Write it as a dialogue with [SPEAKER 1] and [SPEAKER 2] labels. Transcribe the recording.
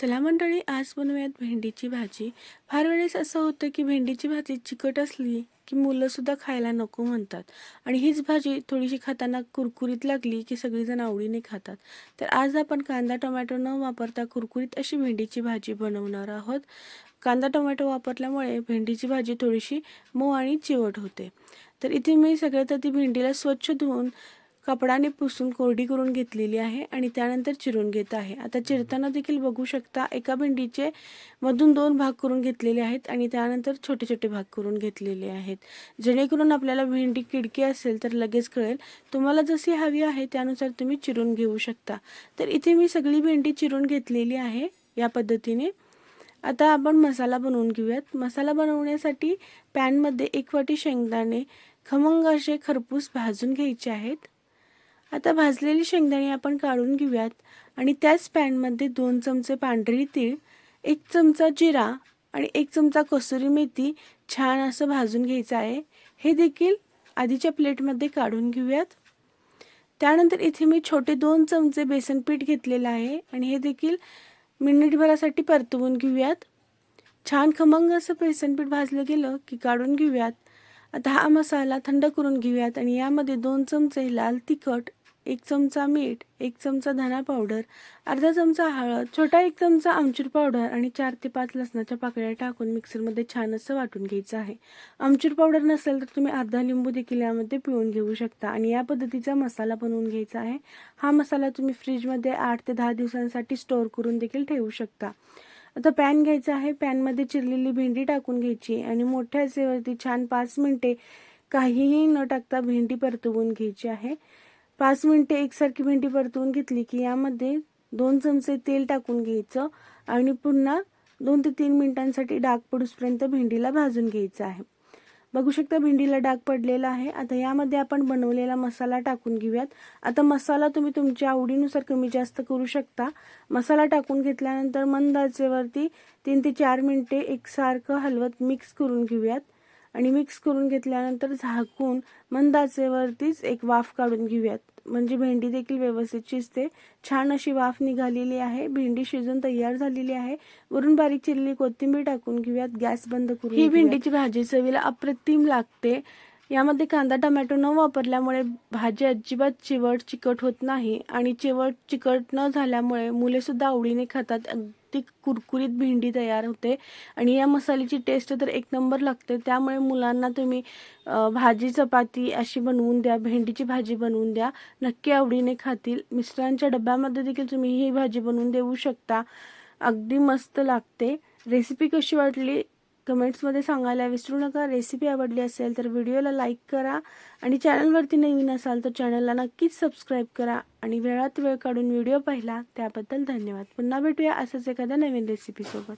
[SPEAKER 1] चला मंडळी आज बनवूयात भेंडीची भाजी. फार वेळेस असं होतं की भेंडीची भाजी चिकट असली की मुलंसुद्धा खायला नको म्हणतात. आणि हीच भाजी थोडीशी खाताना कुरकुरीत लागली की सगळीजण आवडीने खातात. तर आज आपण कांदा टोमॅटो न वापरता कुरकुरीत अशी भेंडीची भाजी बनवणार आहोत. कांदा टोमॅटो वापरल्यामुळे भेंडीची भाजी थोडीशी मऊ आणि चिवट होते. तर इथे मी सगळ्यात आधी भेंडीला स्वच्छ धुवून कपडाने पुसून कोरडी करून घेतलेली आहे आणि त्यानंतर चिरून घेत आहे. आता चिरताना देखील बघू शकता एका भेंडीचे मधून दोन भाग करून घेतलेले आहेत आणि त्यानंतर छोटे छोटे भाग करून घेतलेले आहेत. जेणेकरून आपल्याला भेंडी किडकी असेल तर लगेच कळेल. तुम्हाला जशी हवी आहे त्यानुसार तुम्ही चिरून घेऊ शकता. तर इथे मी सगळी भेंडी चिरून घेतलेली आहे या पद्धतीने. आता आपण मसाला बनवून घेऊयात. मसाला बनवण्यासाठी पॅनमध्ये एक वाटी शेंगदाणे खमंग असे खरपूस भाजून घ्यायचे आहेत. आता भाजलेली शेंगदाणे आपण काढून घेऊयात. आणि त्याच पॅनमध्ये दोन चमचे पांढरी तीळ एक चमचा जिरा आणि एक चमचा कसुरी मेथी छान असं भाजून घ्यायचं आहे. हे देखील आधीच्या प्लेटमध्ये काढून घेऊयात. त्यानंतर इथे मी छोटे दोन चमचे बेसन पीठ घेतलेलं आहे आणि हे देखील मिनिटभरासाठी परतवून घेऊयात. छान खमंग असं बेसन पीठ भाजलं गेलं की काढून घेऊयात. आता हा मसाला थंड करून घेऊयात आणि यामध्ये दोन चमचे लाल तिखट एक चमचा मीठ एक चमचा धना पावडर अर्धा चमचा हळद छोटा एक चमचा आमचूर पावडर आणि चार ते पाच लसणाच्या पाकळ्या टाकून मिक्सरमध्ये छान असं वाटून घ्यायचं आहे. आमचूर पावडर नसेल तर तुम्ही अर्धा लिंबू देखील यामध्ये पिळून घेऊ शकता आणि या पद्धतीचा मसाला बनवून घ्यायचा आहे. हा मसाला तुम्ही फ्रीजमध्ये आठ ते दहा दिवसांसाठी स्टोअर करून देखील ठेवू शकता. आता पॅन घ्यायचा आहे. पॅनमध्ये चिरलेली भेंडी टाकून घ्यायची आणि मोठ्या असेवरती छान पाच मिनटे काहीही न टाकता भेंडी परतवून घ्यायची आहे. पाच मिनटे एकसारखी भेंडी परतवून घेतली की यामध्ये दोन चमचे तेल टाकून घ्यायचं आणि पुन्हा दोन ते तीन मिनिटांसाठी डाग पडूसपर्यंत भेंडीला भाजून घ्यायचं आहे. बघू शकता भेंडीला डाग पडलेला आहे. आता यामध्ये आपण बनवलेला मसाला टाकून घेऊयात. आता मसाला तुम्ही तुमच्या आवडीनुसार कमी जास्त करू शकता. मसाला टाकून घेतल्यानंतर मंद आचेवरती तीन ते चार मिनटे एकसारखं हलवत मिक्स करून घेऊयात. आणि मिक्स करून घेतल्यानंतर झाकून मंद आचेवरतीच एक वाफ काढून घेऊयात. म्हणजे भेंडी देखील व्यवस्थित शिजते. छान अशी वाफ निघालेली आहे. भेंडी शिजून तयार झालेली आहे. वरून बारीक चिरलेली कोथिंबीर टाकून घेऊयात. गॅस बंद करून ही भेंडीची भाजी चवीला अप्रतिम लागते. यामध्ये कांदा टमॅटो न वापरल्यामुळे भाजी अजिबात चिवट चिकट होत नाही आणि चिवट चिकट न झाल्यामुळे मुले सुद्धा आवडीने खातात. ती कुरकुरीत भेंडी तयार होते. आणि या मसाल्याची टेस्ट तर एक नंबर लागते. त्यामुळे मुलांना तुम्ही भाजी चपाती अशी बनवून द्या. भेंडीची भाजी बनवून द्या. नक्की आवडीने खातील. मिस्टरांच्या डब्यामध्ये देखील तुम्ही ही भाजी बनवून देऊ शकता. अगदी मस्त लागते. रेसिपी कशी वाटली? कमेंट्समध्ये सांगायला विसरू नका. रेसिपी आवडली असेल तर व्हिडिओला लाईक करा आणि चॅनलवरती नवीन असाल तर चॅनलला नक्कीच सबस्क्राईब करा. आणि वेळात वेळ काढून व्हिडिओ पाहिला त्याबद्दल धन्यवाद. पुन्हा भेटूया असंच एखाद्या नवीन रेसिपीसोबत